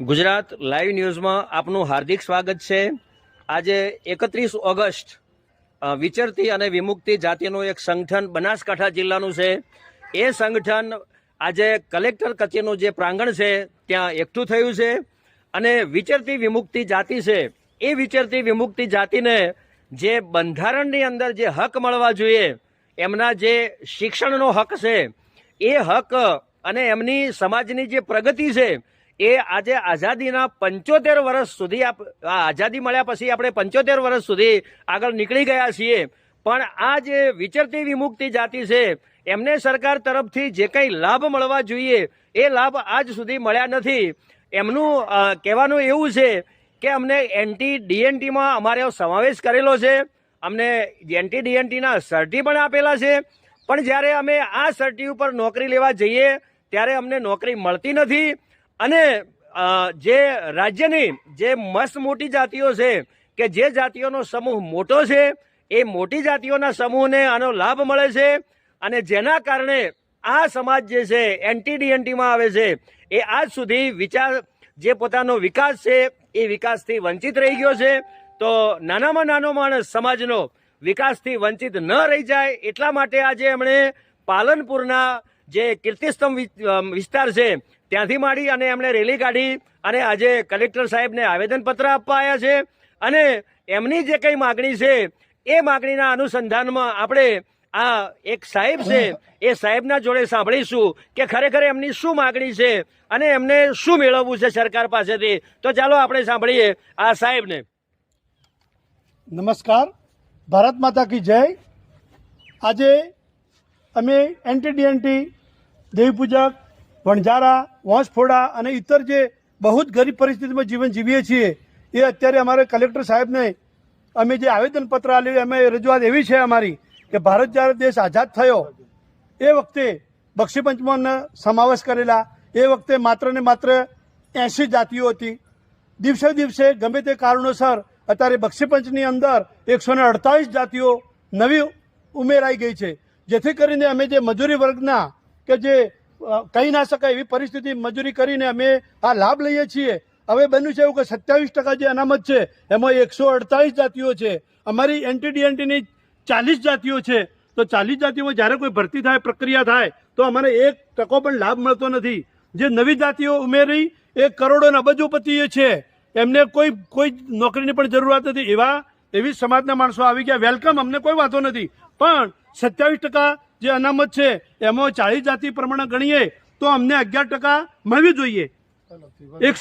Gujarat live ન્યૂઝમાં આપનું હાર્દિક સ્વાગત છે. આજે એકત્રીસ ઓગસ્ટ વિચરતી અને વિમુક્તિ જાતિનું એક સંગઠન બનાસકાંઠા જિલ્લાનું છે. એ સંગઠન આજે કલેક્ટર કચેરીનું જે પ્રાંગણ છે, ત્યાં એકઠું થયું છે અને વિચરતી વિમુક્તિ જાતિ છે. એ વિચરતી વિમુક્તિ જાતિને જે બંધારણની અંદર જે હક મળવા જોઈએ, એમના જે શિક્ષણનો હક છે, એ હક અને એમની સમાજની જે પ્રગતિ છે એ આજે આઝાદીના પંચોતેર વર્ષ સુધી આઝાદી મળ્યા પછી આપણે પંચોતેર વર્ષ સુધી આગળ નીકળી ગયા છીએ. પણ આ જે વિચરતી વિમુક્તિ જાતિ છે, એમને સરકાર તરફથી જે કંઈ લાભ મળવા જોઈએ, એ લાભ આજ સુધી મળ્યા નથી. એમનું કહેવાનું એવું છે કે અમને એન્ટી ડીએનટીમાં અમારે સમાવેશ કરેલો છે. અમને એન્ટી ડીએનટીના સર્ટી પણ આપેલા છે. પણ જ્યારે અમે આ સર્ટી ઉપર નોકરી લેવા જઈએ, ત્યારે અમને નોકરી મળતી નથી. અને જે રાજ્યની જે મસ્ત મોટી જાતિઓ છે, કે જે જાતિઓનો સમૂહ મોટો છે, એ મોટી જાતિઓના સમૂહને આનો લાભ મળે છે અને જેના કારણે આ સમાજ જે છે એન્ટી ડીએનટીમાં આવે છે, એ આજ સુધી વિચાર, જે પોતાનો વિકાસ છે, એ વિકાસથી વંચિત રહી ગયો છે. તો નાનામાં નાનો માણસ સમાજનો વિકાસથી વંચિત ન રહી જાય એટલા માટે આજે એમણે પાલનપુરના જે કીર્તિસ્તંભ વિસ્તાર છે ત્યાંથી માંડી અને એમણે રેલી કાઢી અને આજે કલેક્ટર સાહેબને આવેદનપત્ર આપવા આવ્યા છે. અને એમની જે કંઈ માગણી છે, એ માગણીના અનુસંધાનમાં આપણે આ એક સાહેબ છે, એ સાહેબના જોડે સાંભળીશું કે ખરેખર એમની શું માગણી છે અને એમને શું મેળવવું છે સરકાર પાસેથી. તો ચાલો આપણે સાંભળીએ આ સાહેબને. નમસ્કાર. ભારત માતા કી જય. આજે અમે એન્ટી ડીએનટી દેવીપૂજક વણઝારા વંશફોડા અને ઇતર જે બહુ જ ગરીબ પરિસ્થિતિમાં જીવન જીવીએ છીએ, એ અત્યારે અમારે કલેક્ટર સાહેબને અમે જે આવેદનપત્ર આપ્યું, અમે રજૂઆત એવી છે અમારી કે ભારત જ્યારે દેશ આઝાદ થયો, એ વખતે બક્ષીપંચમાં સમાવેશ કરેલા, એ વખતે માત્ર ને માત્ર એંશી જાતિઓ હતી. દિવસે દિવસે ગમે તે કારણોસર અત્યારે બક્ષીપંચની અંદર એકસો ને અડતાલીસ જાતિઓ નવી ઉમેરાઈ ગઈ છે. જેથી કરીને અમે જે મજૂરી વર્ગના કે જે કહી ના શકાય એવી પરિસ્થિતિ મજૂરી કરીને અમે આ લાભ લઈએ છીએ. હવે બન્યું છે એવું કે સત્યાવીસ ટકા જે અનામત છે, એમાં એકસો અડતાલીસ જાતિઓ છે. અમારી એન્ટી ડીએનટીની ચાલીસ જાતિઓ છે. તો ચાલીસ જાતિઓમાં જ્યારે કોઈ ભરતી થાય, પ્રક્રિયા થાય, તો અમારે એક ટકો પણ લાભ મળતો નથી. જે નવી જાતિઓ ઉમેરી, એ કરોડો ને અબજોપતિએ છે. એમને કોઈ કોઈ નોકરીની પણ જરૂરિયાત નથી. એવા, એવી સમાજના માણસો આવી ગયા. વેલકમ, અમને કોઈ વાંધો નથી. પણ સત્યાવીસ ટકા જે અનામત છે એમાં ચાલીસ જાતિ પ્રમાણે ગણીએ તો અમને અગિયાર ટકા મળવી જોઈએ. એક